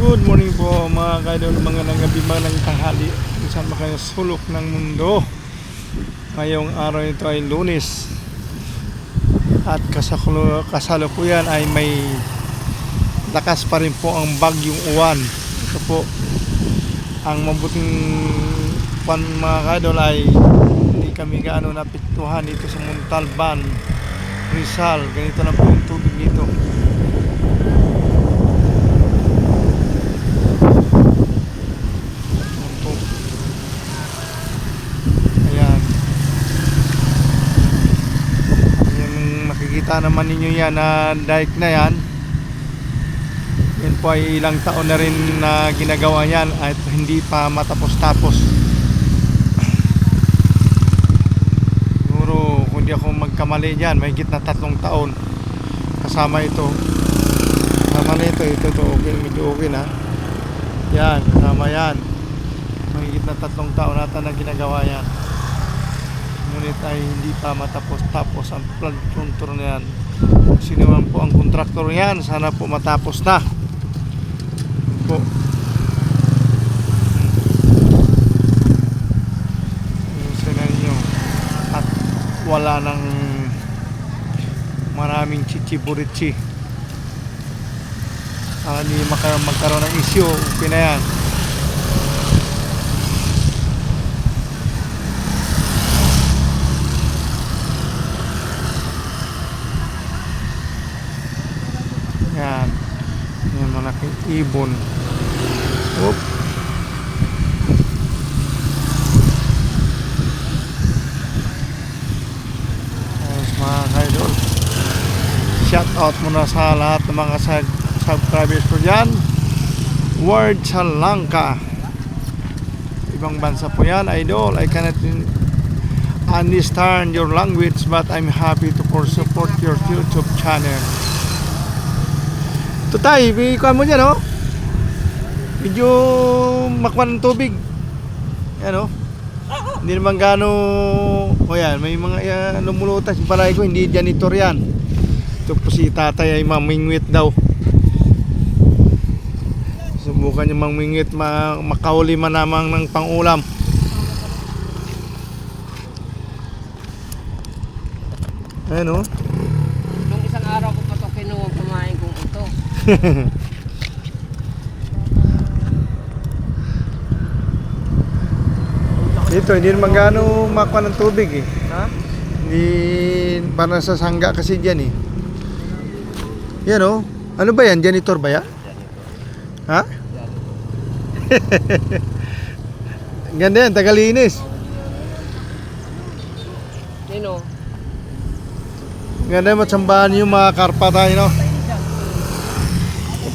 Good morning po mga kaidol, mga nangabi mga ng tanghali saan ba kayo sulok ng mundo. Ngayong araw ito ay lunes at kasakulo, kasalukuyan ay may lakas pa rin po ang bagyong uwan. Ito po ang mabuting pan mga kaidol ay hindi kami gaano napiktuhan dito sa Montalban, Rizal. Ganito na po yung tubig dito. Ayan po. Ayan. Ayan, makikita naman ninyo yan na dike na yan. Yan po ay ilang taon na rin na ginagawa yan at hindi pa matapos-tapos. Siguro kung di ako magkamali dyan, may na tatlong taon. Kasama ito. Kasama na ito, ito, ito, okay, medyo okay na. Yan, kasama yan. Mahigit na tatlong taon nata na ginagawa yan. Ngunit ay hindi pa matapos-tapos ang flood control na yan. Sino man po ang kontraktor yan, sana po matapos na. Po. Yung sila nyo. At wala nang maraming chichiburichi. Para hindi magkaroon ng issue, okay na. Yan. Malaking ibon. Oop. Ayos mga kaidol. Shout out muna sa lahat ng mga sub- subscribers ko dyan. Word sa Langka. Ibang bansa po yan, idol. I cannot understand your language but I'm happy to support your YouTube channel. Tutay, ikuha mo dyan, oh. Medyo makwan ng tubig. Yan, oh. Hindi naman gano... O yan, may mga uh, lumulutas. Yung palagi ko, hindi janitor yan. Ito po si tatay ay mamingwit daw. Subukan niya mamingwit, ma makauli man namang ng pangulam. Ayan, oh. Nung isang araw ko pa ito kinuha kumain kong ito. Dito, hindi naman gaano makuha ng tubig eh. Ha? Hindi, parang sa sangga kasi dyan eh. Yan oh. Ano ba yan? Janitor ba yan? Ha? Ganda yan, tagalinis. Nino? Ganda yung matsambahan yung mga karpa tayo, no?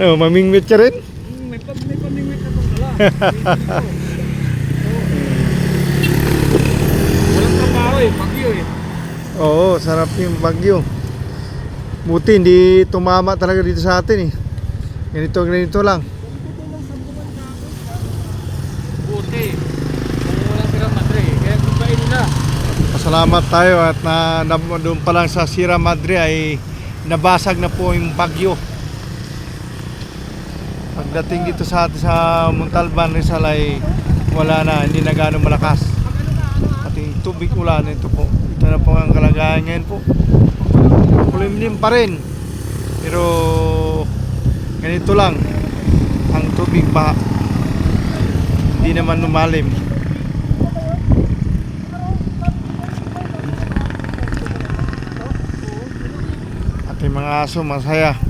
Ano, mamingwit ka rin? May, pag, may pamingwit na itong dala. Walang trabaho eh, bagyo eh. Oo, sarap yung bagyo. Buti hindi tumama talaga dito sa atin eh. Ganito, ganito lang. Buti. Kung walang sira madre, kaya kumpain nila. Pasalamat tayo at na, na doon pa lang sa Sierra Madre ay nabasag na po yung bagyo. Pagdating dito sa atin sa Montalban Rizal ay wala na, hindi na gano'ng malakas. Pati tubig ulan ito po. Ito na po ang kalagayan ngayon po. Kulimlim pa rin. Pero ganito lang ang tubig pa. Hindi naman lumalim. At yung mga aso masaya.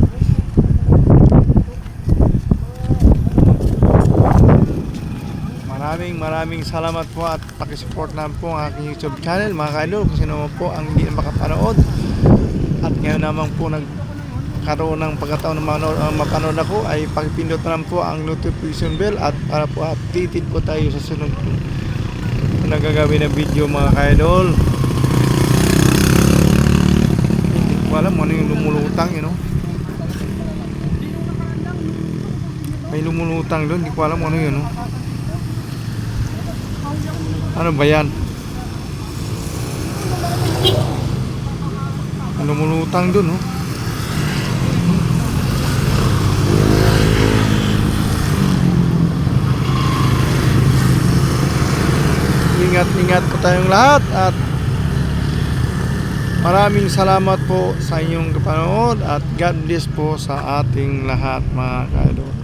Maraming maraming salamat po at pakisupport naman po ang aking YouTube channel mga kaidol kung sino po ang hindi makapanood at ngayon naman po nag magkaroon ng pagkataon na manood, uh, mapanood ako ay pagpindot na lang po ang notification bell at para po updated po tayo sa sunod na gagawin na video mga kaidol. Hindi ko alam ano yung lumulutang yun know? May lumulutang doon, hindi ko alam ano yun. No? Ano ba yan? Lumulutang doon, no? Ingat-ingat po tayong lahat at maraming salamat po sa inyong kapanood at God bless po sa ating lahat mga kaidol.